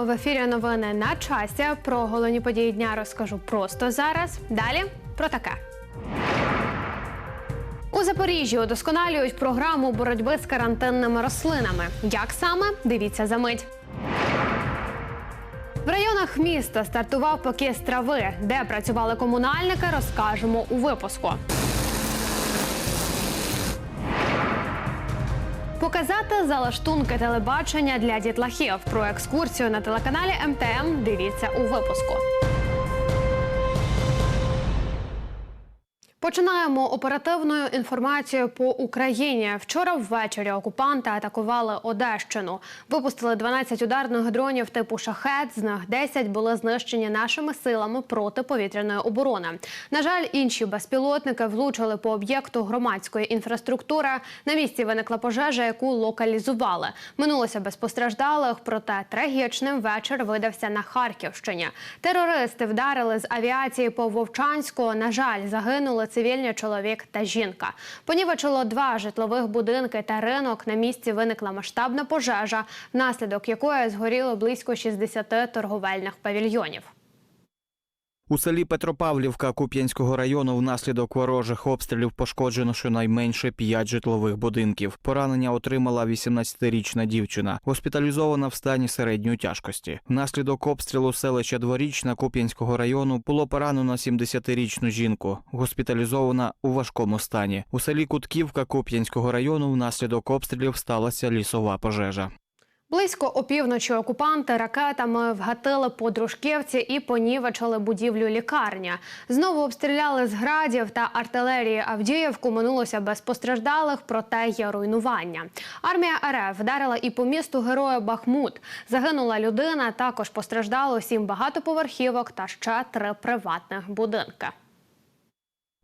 Вітаю в ефірі. Новини на часі. Про головні події дня розкажу просто зараз. Далі про таке. У Запоріжжі удосконалюють програму боротьби з карантинними рослинами. Як саме дивіться за мить. В районах міста стартував покіс трави. Де працювали комунальники, розкажемо у випуску. Показати залаштунки телебачення для дітлахів про екскурсію на телеканалі МТМ. Дивіться у випуску. Починаємо оперативною інформацією по Україні. Вчора ввечері окупанти атакували Одещину. Випустили 12 ударних дронів типу шахет. З них 10 були знищені нашими силами протиповітряної оборони. На жаль, інші безпілотники влучили по об'єкту громадської інфраструктури. На місці виникла пожежа, яку локалізували. Минулося без постраждалих, проте трагічним вечір видався на Харківщині. Терористи вдарили з авіації по Вовчанську. На жаль, загинули цивільні чоловік та жінка. Понівечило два житлових будинки та ринок. На місці виникла масштабна пожежа, внаслідок якої згоріло близько 60 торговельних павільйонів. У селі Петропавлівка Куп'янського району внаслідок ворожих обстрілів пошкоджено щонайменше 5 житлових будинків. Поранення отримала 18-річна дівчина, госпіталізована в стані середньої тяжкості. Внаслідок обстрілу селища Дворічна Куп'янського району було поранено 70-річну жінку, госпіталізована у важкому стані. У селі Кутківка Куп'янського району внаслідок обстрілів сталася лісова пожежа. Близько опівночі окупанти ракетами вгатили по дружківці і понівечили будівлю лікарня. Знову обстріляли з градів та артилерії Авдіївку. Минулося без постраждалих, проте є руйнування. Армія РФ вдарила і по місту героя Бахмут. Загинула людина. Також постраждало сім багатоповерхівок та ще три приватних будинки.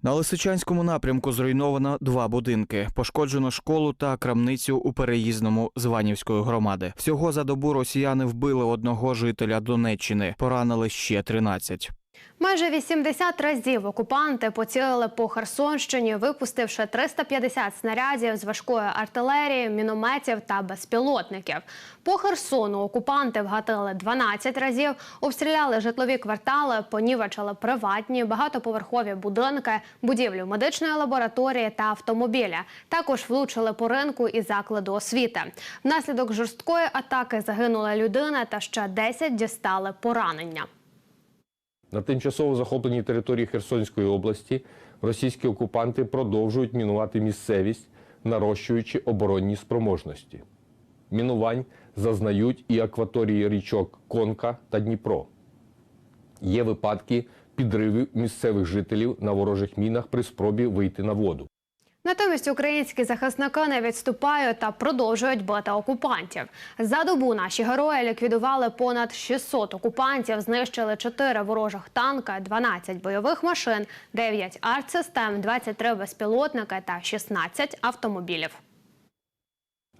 На Лисичанському напрямку зруйновано два будинки. Пошкоджено школу та крамницю у переїзному Званівської громади. Всього за добу росіяни вбили одного жителя Донеччини, поранили ще 13. Майже 80 разів окупанти поцілили по Херсонщині, випустивши 350 снарядів з важкої артилерії, мінометів та безпілотників. По Херсону окупанти вгатили 12 разів, обстріляли житлові квартали, понівечили приватні, багатоповерхові будинки, будівлю медичної лабораторії та автомобіля. Також влучили по ринку і закладу освіти. Внаслідок жорсткої атаки загинула людина та ще 10 дістали поранення. На тимчасово захопленій території Херсонської області російські окупанти продовжують мінувати місцевість, нарощуючи оборонні спроможності. Мінувань зазнають і акваторії річок Конка та Дніпро. Є випадки підривів місцевих жителів на ворожих мінах при спробі вийти на воду. Натомість українські захисники не відступають та продовжують бити окупантів. За добу наші герої ліквідували понад 600 окупантів, знищили 4 ворожих танка, 12 бойових машин, 9 артсистем, 23 безпілотники та 16 автомобілів.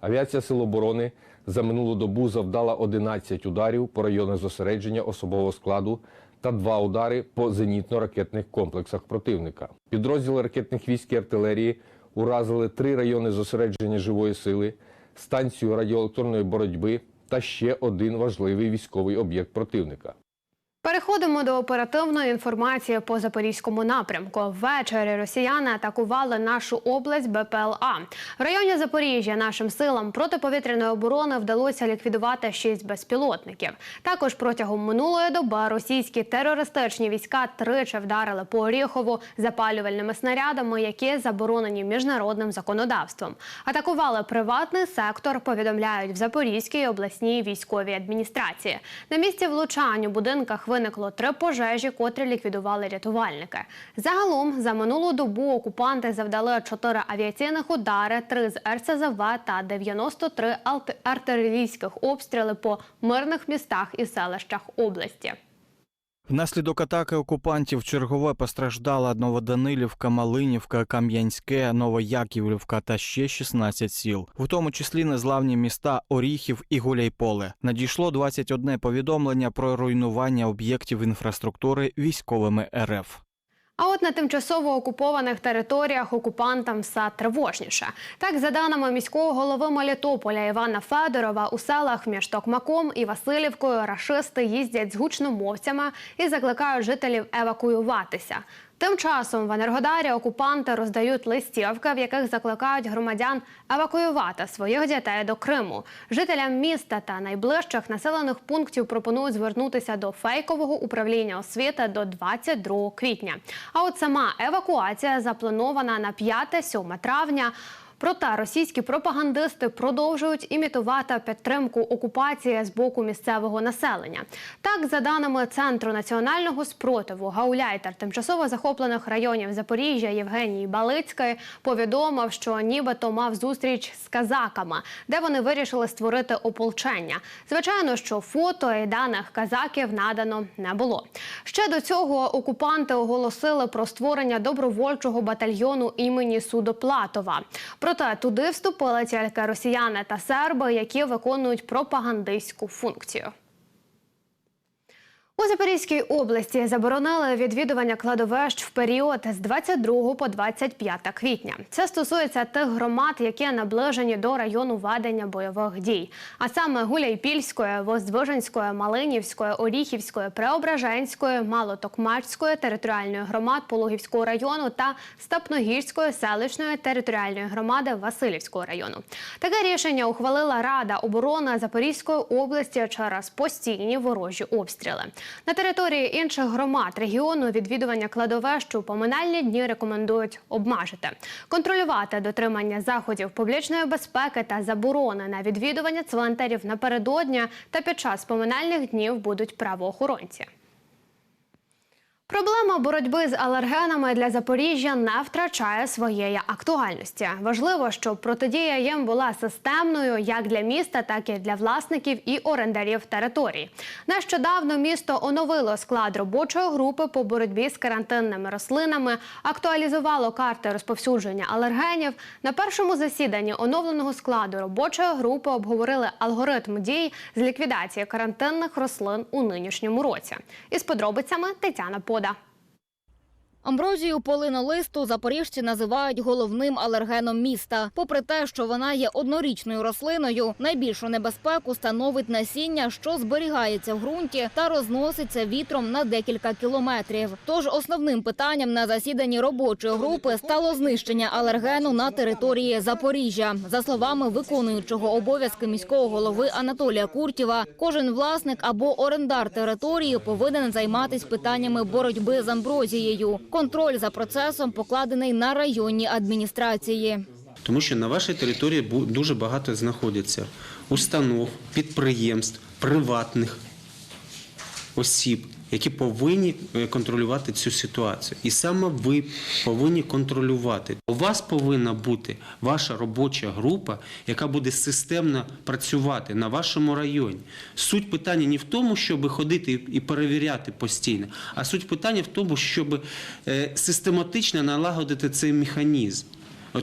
Авіація Сил оборони за минулу добу завдала 11 ударів по районах зосередження особового складу та два удари по зенітно-ракетних комплексах противника. Підрозділи ракетних військ і артилерії уразили три райони зосередження живої сили, станцію радіоелектронної боротьби та ще один важливий військовий об'єкт противника. Переходимо до оперативної інформації по запорізькому напрямку. Ввечері росіяни атакували нашу область БПЛА. В районі Запоріжжя нашим силам протиповітряної оборони вдалося ліквідувати шість безпілотників. Також протягом минулої доби російські терористичні війська тричі вдарили по Оріхову запалювальними снарядами, які заборонені міжнародним законодавством. Атакували приватний сектор. Повідомляють в Запорізькій обласній військовій адміністрації. На місці влучань у будинках виникло три пожежі, котрі ліквідували рятувальники. Загалом за минулу добу окупанти завдали чотири авіаційних удари, три з РСЗВ та 93 алт- артилерійських обстріли по мирних містах і селищах області. Внаслідок атаки окупантів чергове постраждала Новоданилівка, Малинівка, Кам'янське, Новояківлівка та ще 16 сіл, в тому числі незлавні міста Оріхів і Гуляйполе. Надійшло 21 повідомлення про руйнування об'єктів інфраструктури військовими РФ. А от на тимчасово окупованих територіях окупантам все тривожніше. Так, за даними міського голови Мелітополя Івана Федорова, у селах між Токмаком і Васильівкою рашисти їздять з гучномовцями і закликають жителів евакуюватися. Тим часом в Енергодарі окупанти роздають листівки, в яких закликають громадян евакуювати своїх дітей до Криму. Жителям міста та найближчих населених пунктів пропонують звернутися до фейкового управління освіти до 22 квітня. А от сама евакуація запланована на 5-7 травня. Проте російські пропагандисти продовжують імітувати підтримку окупації з боку місцевого населення. Так, за даними Центру національного спротиву, гауляйтер тимчасово захоплених районів Запоріжжя Євгеній Балицький повідомив, що нібито мав зустріч з казаками, де вони вирішили створити ополчення. Звичайно, що фото і даних казаків надано не було. Ще до цього окупанти оголосили про створення добровольчого батальйону імені Судоплатова. Проте туди вступили тільки росіяни та серби, які виконують пропагандистську функцію. У Запорізькій області заборонили відвідування кладовищ в період з 22 по 25 квітня. Це стосується тих громад, які наближені до району ведення бойових дій, а саме Гуляйпільської, Воздвиженської, Малинівської, Оріхівської, Преображенської, Малотокмачської територіальної громад Пологівського району та Степногірської селищної територіальної громади Васильівського району. Таке рішення ухвалила Рада оборони Запорізької області через постійні ворожі обстріли. На території інших громад регіону відвідування кладовищ у поминальні дні рекомендують обмежити, контролювати дотримання заходів публічної безпеки та заборони на відвідування цвинтарів напередодні та під час поминальних днів будуть правоохоронці. Проблема боротьби з алергенами для Запоріжжя не втрачає своєї актуальності. Важливо, щоб протидія їм була системною як для міста, так і для власників і орендарів територій. Нещодавно місто оновило склад робочої групи по боротьбі з карантинними рослинами, актуалізувало карти розповсюдження алергенів. На першому засіданні оновленого складу робочої групи обговорили алгоритм дій з ліквідації карантинних рослин у нинішньому році. Із подробицями Тетяна Пода. Амброзію полинолисту запоріжці називають головним алергеном міста. Попри те, що вона є однорічною рослиною, найбільшу небезпеку становить насіння, що зберігається в ґрунті та розноситься вітром на декілька кілометрів. Тож основним питанням на засіданні робочої групи стало знищення алергену на території Запоріжжя. За словами виконуючого обов'язки міського голови Анатолія Куртєва, кожен власник або орендар території повинен займатися питаннями боротьби з амброзією. Контроль за процесом покладений на районні адміністрації. Тому що на вашій території дуже багато знаходиться установ, підприємств, приватних осіб, які повинні е, контролювати цю ситуацію. І саме ви повинні контролювати. У вас повинна бути ваша робоча група, яка буде системно працювати на вашому районі. Суть питання не в тому, щоб ходити і- перевіряти постійно, а суть питання в тому, щоб е, систематично налагодити цей механізм.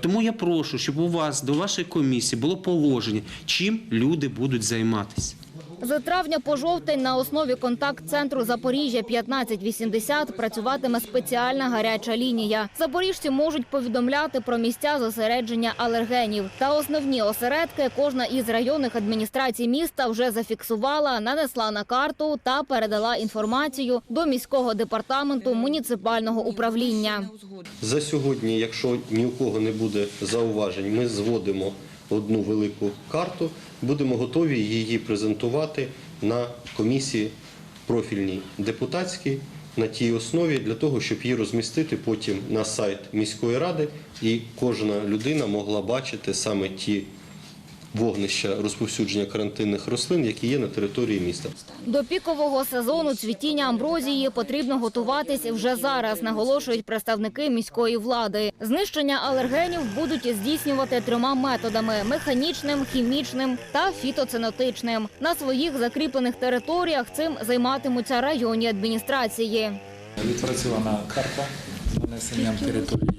Тому я прошу, щоб у вас до вашої комісії було положення, чим люди будуть займатися. З травня по жовтень на основі контакт-центру Запоріжжя 1580 працюватиме спеціальна гаряча лінія. Запоріжці можуть повідомляти про місця зосередження алергенів. Та основні осередки кожна із районних адміністрацій міста вже зафіксувала, нанесла на карту та передала інформацію до міського департаменту муніципального управління. За сьогодні, якщо ні у кого не буде зауважень, ми зводимо одну велику карту, будемо готові її презентувати на комісії профільній депутатській на тій основі для того, щоб її розмістити потім на сайт міської ради, і кожна людина могла бачити саме ті вогнища розповсюдження карантинних рослин, які є на території міста. До пікового сезону цвітіння амброзії потрібно готуватись вже зараз, наголошують представники міської влади. Знищення алергенів будуть здійснювати трьома методами: механічним, хімічним та фітоцинотичним. На своїх закріплених територіях цим займатимуться районні адміністрації. Відпрацьована карта з нанесенням е,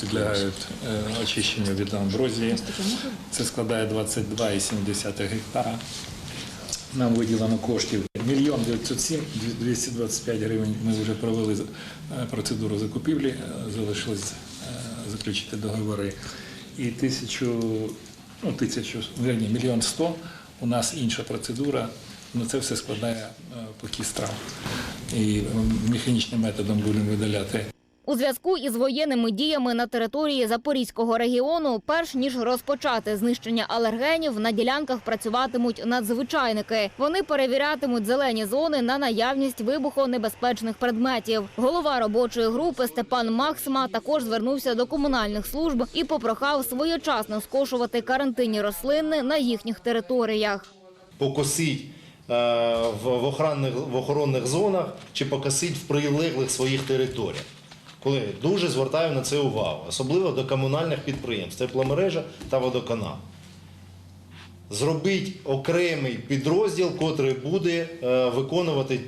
підлягають е, очищенню від амброзії. Це складає 22,7 гектара. нам виділено коштів мільйон 907 225 гривень. Ми вже провели е, процедуру закупівлі, е, залишилось заключити договори. І тисячу, ну тисячу, верні, мільйон сто. У нас інша процедура. Ну це все складає поки страв. І е, механічним методом будемо видаляти У зв'язку із воєнними діями на території Запорізького регіону, перш ніж розпочати знищення алергенів, на ділянках працюватимуть надзвичайники. Вони перевірятимуть зелені зони на наявність вибухонебезпечних предметів. Голова робочої групи Степан Максима також звернувся до комунальних служб і попрохав своєчасно скошувати карантинні рослини на їхніх територіях. покосить е, в, охоронних зонах чи покосить в прилеглих своїх територіях. Колеги, дуже звертаю на це увагу, особливо до комунальних підприємств, тепломережа та водоканал. Зробіть окремий підрозділ, котрий буде е, виконувати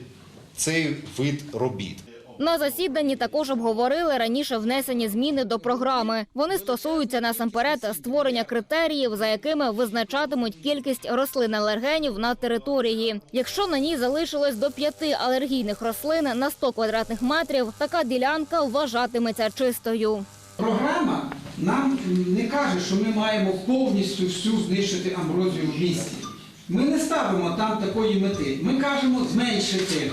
цей вид робіт. На засіданні також обговорили раніше внесені зміни до програми. Вони стосуються насамперед створення критеріїв, за якими визначатимуть кількість рослин-алергенів на території. Якщо на ній залишилось до п'яти алергійних рослин на 100 квадратних метрів, така ділянка вважатиметься чистою. Програма нам не каже, що ми маємо повністю всю знищити амброзію в місті. Ми не ставимо там такої мети. Ми кажемо зменшити.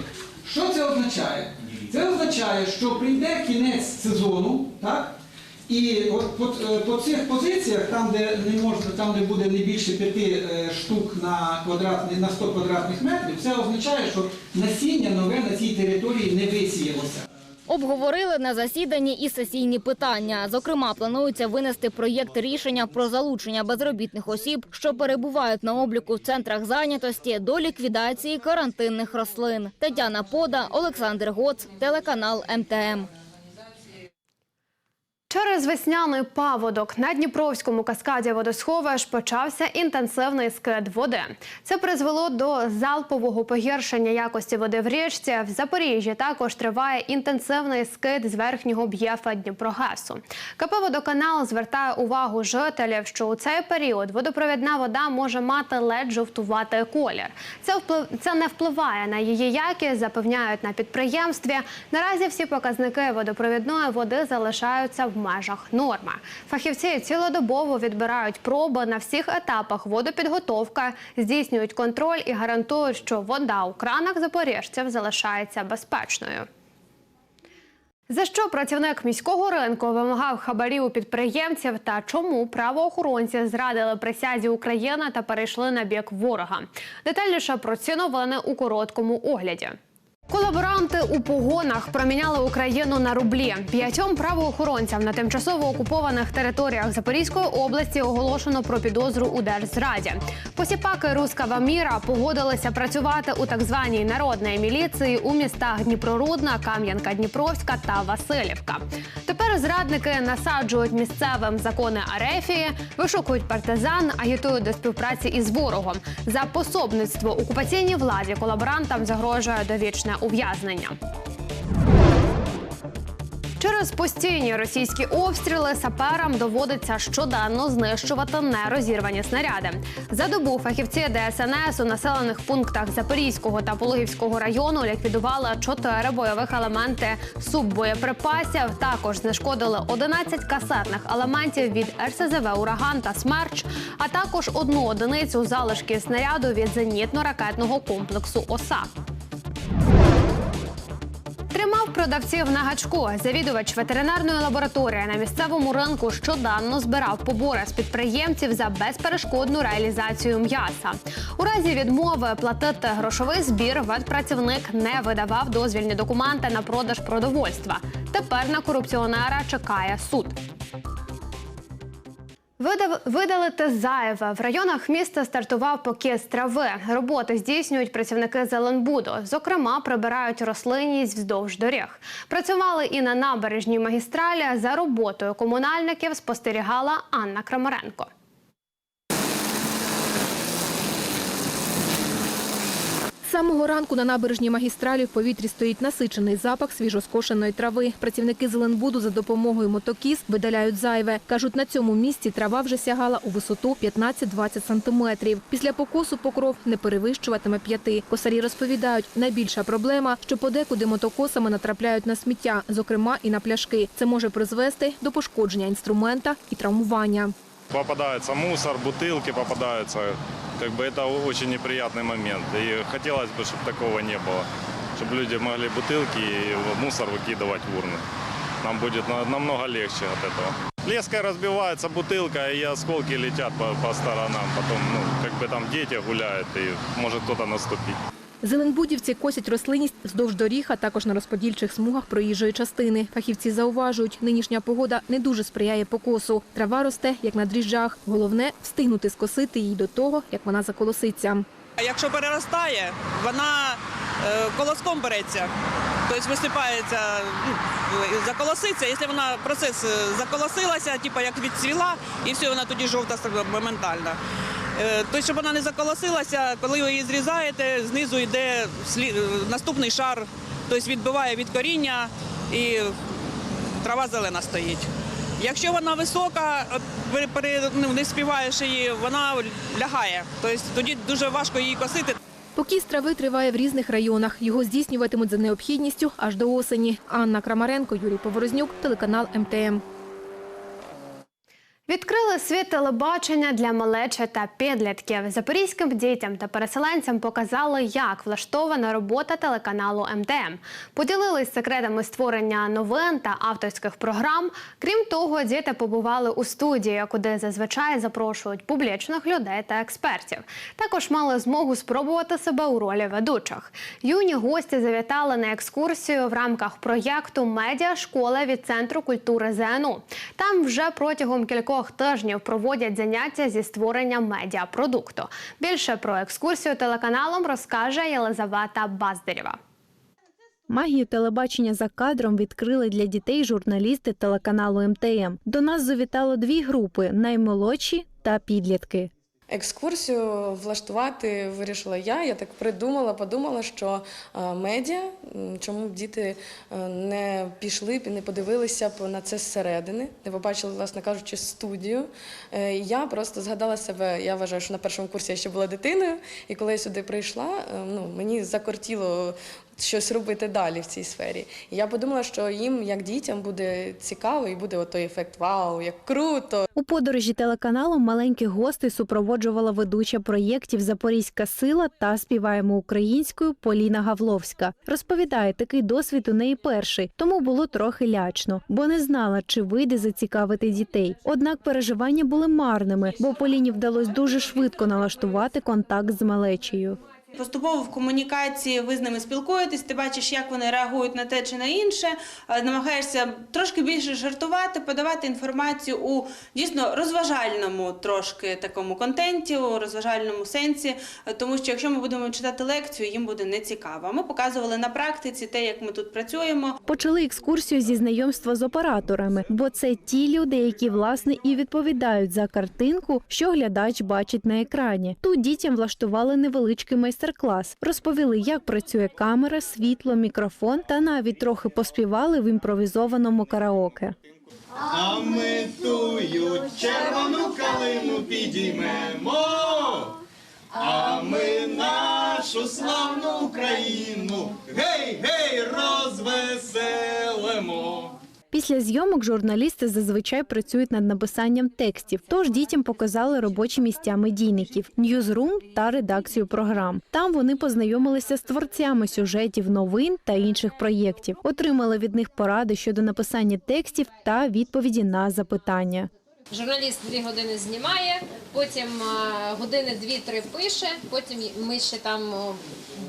Що це означає? Це означає, що прийде кінець сезону, так? І от по, е, по цих позиціях, там, де не можна, там, де буде не більше п'яти е, штук на квадратний, на 100 квадратних метрів, це означає, що насіння нове на цій території не висіялося. Обговорили на засіданні і сесійні питання. Зокрема, планується винести проєкт рішення про залучення безробітних осіб, що перебувають на обліку в центрах зайнятості до ліквідації карантинних рослин. Тетяна Пода, Олександр Гоц, телеканал МТМ. Через весняний паводок на Дніпровському каскаді водосховищ почався інтенсивний скид води. Це призвело до залпового погіршення якості води в річці. В Запоріжжі також триває інтенсивний скид з верхнього б'єфа Дніпрогесу. КП «Водоканал» звертає увагу жителів, що у цей період водопровідна вода може мати ледь жовтуватий колір. Це вплив... це не впливає на її якість, запевняють на підприємстві. Наразі всі показники водопровідної води залишаються в межах норми. Фахівці цілодобово відбирають проби на всіх етапах водопідготовки, здійснюють контроль і гарантують, що вода у кранах запоріжців залишається безпечною. За що працівник міського ринку вимагав хабарів у підприємців та чому правоохоронці зрадили присязі України та перейшли на бік ворога? Детальніше про ці новини у короткому огляді. Колаборанти у погонах проміняли Україну на рублі. П'ятьом правоохоронцям на тимчасово окупованих територіях Запорізької області оголошено про підозру у держзраді. Посіпаки Рускава міра погодилися працювати у так званій народній міліції у містах Дніпрорудна, Кам'янка, Дніпровська та Васильівка. Тепер зрадники насаджують місцевим закони Арефії, вишукують партизан, агітують до співпраці із ворогом. За пособництво окупаційній владі колаборантам загрожує довічне ув'язнення. Через постійні російські обстріли саперам доводиться щоденно знищувати нерозірвані снаряди. За добу фахівці ДСНС у населених пунктах Запорізького та Пологівського району ліквідували чотири бойових елементи суббоєприпасів. Також знешкодили 11 касетних елементів від РСЗВ Ураган та Смерч, а також одну одиницю залишки снаряду від зенітно-ракетного комплексу ОСА. Продавців на гачку. Завідувач ветеринарної лабораторії на місцевому ринку щоденно збирав побори з підприємців за безперешкодну реалізацію м'яса. У разі відмови платити грошовий збір ветпрацівник не видавав дозвільні документи на продаж продовольства. Тепер на корупціонера чекає суд. Видав- Видалити зайве в районах міста стартував покіс трави. Роботи здійснюють працівники Зеленбуду. Зокрема, прибирають рослинність вздовж доріг. Працювали і на набережній магістралі. За роботою комунальників спостерігала Анна Крамаренко. Самого ранку на набережній магістралі в повітрі стоїть насичений запах свіжоскошеної трави. Працівники Зеленбуду за допомогою мотокіз видаляють зайве. Кажуть, на цьому місці трава вже сягала у висоту 15-20 сантиметрів. Після покосу покров не перевищуватиме п'яти. Косарі розповідають, найбільша проблема, що подекуди мотокосами натрапляють на сміття, зокрема і на пляшки. Це може призвести до пошкодження інструмента і травмування. Попадается мусор, бутылки попадаются. Как бы это очень неприятный момент. И хотелось бы, чтобы такого не было. Чтобы люди могли бутылки и мусор выкидывать в урны. Нам будет на- намного легче от этого. Леской разбивается бутылка, и осколки летят по, по сторонам. Потом, ну, как бы там дети гуляют, и может кто-то наступить. Зеленбудівці косять рослинність вздовж доріг, а також на розподільчих смугах проїжджої частини. Фахівці зауважують, нинішня погода не дуже сприяє покосу. Трава росте, як на дріжджах. Головне – встигнути скосити її до того, як вона заколоситься. Якщо переростає, вона е, колоском береться, тобто висипається, ну, заколоситься. Якщо вона процес е, заколосилася, типу як відцвіла, і все, вона тоді жовта моментально. Е, Тобто, щоб вона не заколосилася, коли ви її зрізаєте, знизу йде е, наступний шар, тобто відбиває від коріння і трава зелена стоїть. Якщо вона висока, ну, не співаєш її, вона лягає. Тобто тоді дуже важко її косити. Покіс трави триває в різних районах. Його здійснюватимуть за необхідністю аж до осені. Анна Крамаренко, Юрій Поворознюк, телеканал МТМ. Відкрили світ телебачення для малечі та підлітків. Запорізьким дітям та переселенцям показали, як влаштована робота телеканалу МТМ. Поділились секретами створення новин та авторських програм. Крім того, діти побували у студії, куди зазвичай запрошують публічних людей та експертів. Також мали змогу спробувати себе у ролі ведучих. Юні гості завітали на екскурсію в рамках проєкту Медіа школа від центру культури ЗНУ. Там вже протягом кількох тижнів проводять заняття зі створення медіапродукту. Більше про екскурсію телеканалом розкаже Єлизавета Баздерєва. Магію телебачення за кадром відкрили для дітей журналісти телеканалу МТМ. До нас завітало дві групи наймолодші та підлітки. Екскурсію влаштувати вирішила я. Я так придумала, подумала, що е, медіа, чому б діти е, не пішли і не подивилися б на це зсередини, не побачили, власне кажучи, студію. Е, Я просто згадала себе. Я вважаю, що на першому курсі я ще була дитиною, і коли я сюди прийшла, ну мені закортіло. Щось робити далі в цій сфері. І я подумала, що їм, як дітям, буде цікаво і буде той ефект вау, як круто. У подорожі телеканалом маленьких гостей супроводжувала ведуча проєктів Запорізька сила та співаємо українською Поліна Гавловська. Розповідає, такий досвід у неї перший, тому було трохи лячно, бо не знала, чи вийде зацікавити дітей. Однак переживання були марними, бо Поліні вдалося дуже швидко налаштувати контакт з малечею. Поступово в комунікації ви з ними спілкуєтесь, ти бачиш, як вони реагують на те чи на інше, е, намагаєшся трошки більше жартувати, подавати інформацію у дійсно розважальному трошки такому контенті, у розважальному сенсі, е, тому що якщо ми будемо читати лекцію, їм буде нецікаво. Ми показували на практиці те, як ми тут працюємо. Почали екскурсію зі знайомства з операторами, бо це ті люди, які власне і відповідають за картинку, що глядач бачить на екрані. Тут дітям влаштували невеличкий майстер-клас, розповіли, як працює камера, світло, мікрофон, та навіть трохи поспівали в імпровізованому караоке. А ми тую червону калину підіймемо, а ми нашу славну Україну гей, гей, розвеселимо. Після зйомок журналісти зазвичай працюють над написанням текстів, тож дітям показали робочі місця медійників, ньюзрум та редакцію програм. Там вони познайомилися з творцями сюжетів, новин та інших проєктів, отримали від них поради щодо написання текстів та відповіді на запитання. Журналіст дві години знімає, потім е, години дві-три пише. Потім ми ще там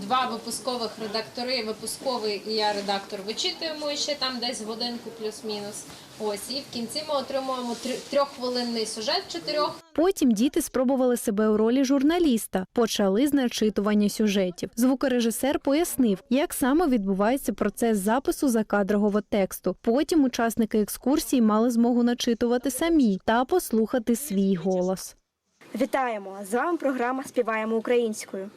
два випускових редактори, випусковий і я редактор вичитуємо ще там десь годинку плюс-мінус. Ось і в кінці ми отримуємо три- трьоххвилинний сюжет чотирьох. Потім діти спробували себе у ролі журналіста, почали з начитування сюжетів. Звукорежисер пояснив, як саме відбувається процес запису закадрового тексту. Потім учасники екскурсії мали змогу начитувати самі та послухати свій голос. Вітаємо! З вами програма Співаємо українською.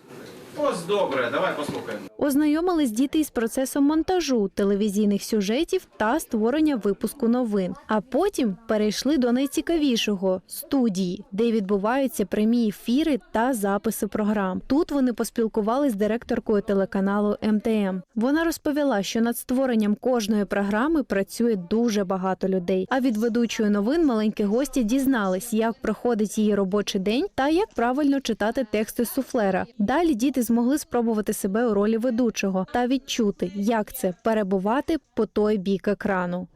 Ось добре, давай послухаємо. Ознайомились діти із процесом монтажу телевізійних сюжетів та створення випуску новин. А потім перейшли до найцікавішого студії, де відбуваються прямі ефіри та записи програм. Тут вони поспілкувалися з директоркою телеканалу МТМ. Вона розповіла, що над створенням кожної програми працює дуже багато людей. А від ведучої новин маленькі гості дізнались, як проходить її робочий день та як правильно читати тексти суфлера. Далі діти змогли спробувати себе у ролі ведучого та відчути, як це перебувати по той бік екрану.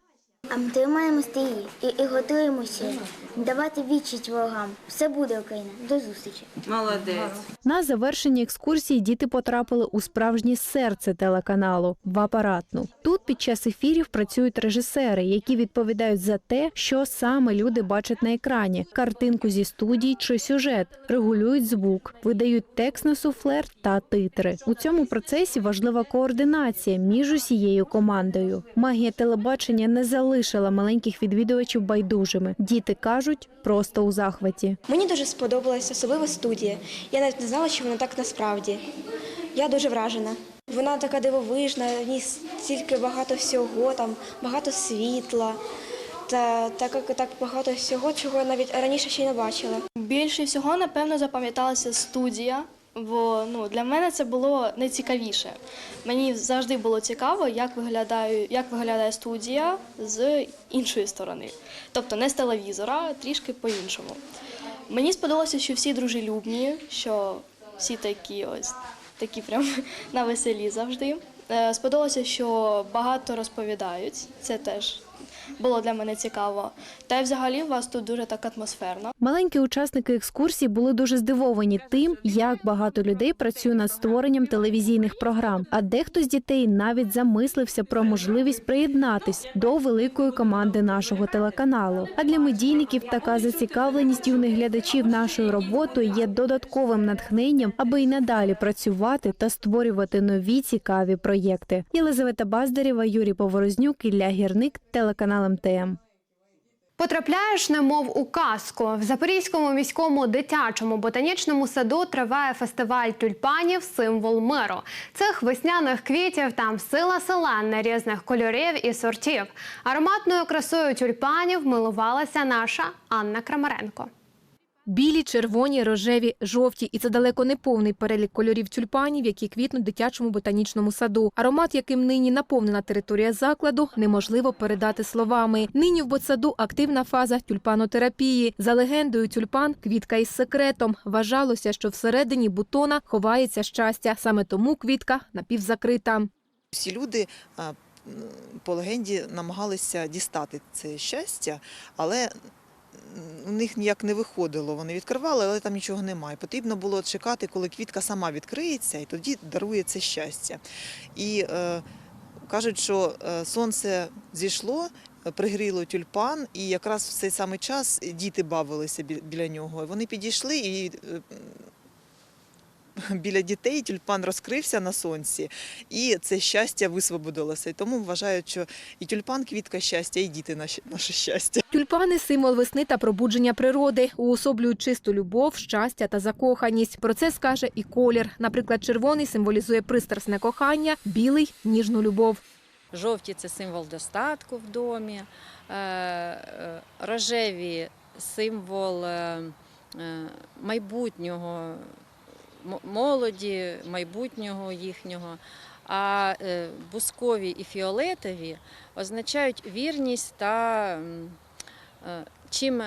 А ми тримаємо стрії і, і готуємося давати відчість ворогам. Все буде Україна. До зустрічі. Молодець. На завершенні екскурсії діти потрапили у справжнє серце телеканалу в апаратну. Тут під час ефірів працюють режисери, які відповідають за те, що саме люди бачать на екрані: картинку зі студії чи сюжет, регулюють звук, видають текст на суфлер та титри. У цьому процесі важлива координація між усією командою. Магія телебачення не залишила маленьких відвідувачів байдужими. Діти кажуть, просто у захваті. Мені дуже сподобалася особливо студія. Я навіть не знала, що вона так насправді. Я дуже вражена. Вона така дивовижна, в ній стільки багато всього, там багато світла. Та так як так багато всього, чого я навіть раніше ще й не бачила. Більше всього, напевно, запам'яталася студія, бо ну, для мене це було найцікавіше. Мені завжди було цікаво, як виглядає, як виглядає студія з іншої сторони. Тобто не з телевізора, трішки по-іншому. Мені сподобалося, що всі дружелюбні, що всі такі ось такі прям на веселі завжди. Е, Сподобалося, що багато розповідають. Це теж було для мене цікаво. Та й взагалі у вас тут дуже так атмосферно. Маленькі учасники екскурсії були дуже здивовані тим, як багато людей працює над створенням телевізійних програм. А дехто з дітей навіть замислився про можливість приєднатись до великої команди нашого телеканалу. А для медійників така зацікавленість юних глядачів нашою роботою є додатковим натхненням, аби й надалі працювати та створювати нові цікаві проєкти. Єлизавета Баздарєва, Юрій Поворознюк, Ілля Гірник, телеканал МТМ. Потрапляєш, немов у казку. В Запорізькому міському дитячому ботанічному саду триває фестиваль тюльпанів Символ миру. Цих весняних квітів там сила селен різних кольорів і сортів. Ароматною красою тюльпанів милувалася наша Анна Крамаренко. Білі, червоні, рожеві, жовті, і це далеко не повний перелік кольорів тюльпанів, які квітнуть дитячому ботанічному саду. Аромат, яким нині наповнена територія закладу, неможливо передати словами. Нині в ботсаду активна фаза тюльпанотерапії. За легендою, тюльпан квітка із секретом. Вважалося, що всередині бутона ховається щастя. Саме тому квітка напівзакрита. Всі люди по легенді намагалися дістати це щастя, але у них ніяк не виходило. Вони відкривали, але там нічого немає. Потрібно було чекати, коли квітка сама відкриється, і тоді дарує це щастя. І е, кажуть, що е, сонце зійшло. е, Пригріло тюльпан, і якраз в цей самий час діти бавилися біля нього. Вони підійшли і е, біля дітей тюльпан розкрився на сонці, і це щастя висвободилося. І тому вважають, що і тюльпан квітка щастя, і діти наше, наше щастя. Тюльпани символ весни та пробудження природи, уособлюють чисту любов, щастя та закоханість. Про це скаже і колір. Наприклад, червоний символізує пристрасне кохання, білий ніжну любов. Жовті це символ достатку в домі, е, е, рожеві символ е, майбутнього, молоді, майбутнього їхнього. А е, бускові і фіолетові означають вірність та е, чим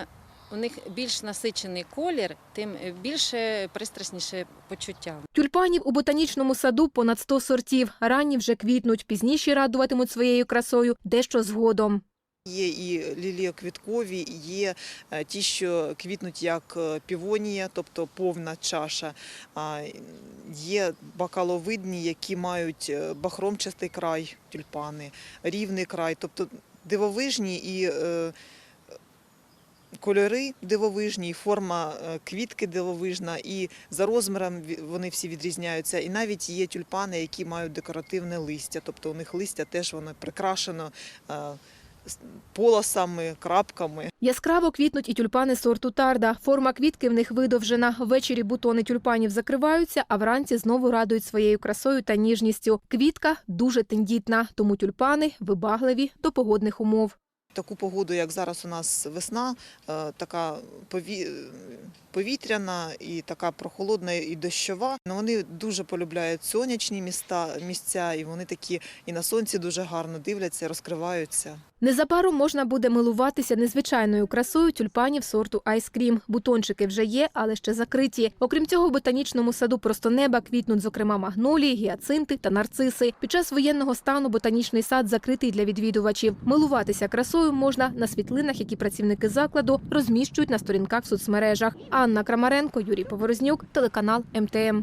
у них більш насичений колір, тим більше пристрасніше почуття. Тюльпанів у ботанічному саду понад 100 сортів. Ранні вже квітнуть, пізніші радуватимуть своєю красою дещо згодом. Є і ліліоквіткові, є е, ті, що квітнуть як е, півонія, тобто повна чаша. Є бакаловидні, які мають е, бахромчастий край тюльпани, рівний край, тобто дивовижні і кольори дивовижні, форма квітки дивовижна, і за розміром вони всі відрізняються. І навіть є тюльпани, які мають декоративне листя, тобто у них листя теж воно прикрашено полосами, крапками. Яскраво квітнуть і тюльпани сорту тарда. Форма квітки в них видовжена. Ввечері бутони тюльпанів закриваються, а вранці знову радують своєю красою та ніжністю. Квітка дуже тендітна, тому тюльпани вибагливі до погодних умов. Таку погоду, як зараз у нас весна, е, така пові- повітряна і така прохолодна і дощова. Ну, Вони дуже полюбляють сонячні міста, місця, і вони такі і на сонці дуже гарно дивляться, розкриваються. Незабаром можна буде милуватися незвичайною красою тюльпанів сорту айскрім. Бутончики вже є, але ще закриті. Окрім цього, в ботанічному саду просто неба квітнуть, зокрема, магнолії, гіацинти та нарциси. Під час воєнного стану ботанічний сад закритий для відвідувачів. Милуватися красою можна на світлинах, які працівники закладу розміщують на сторінках в соцмережах. Анна Крамаренко, Юрій Поворознюк, телеканал МТМ.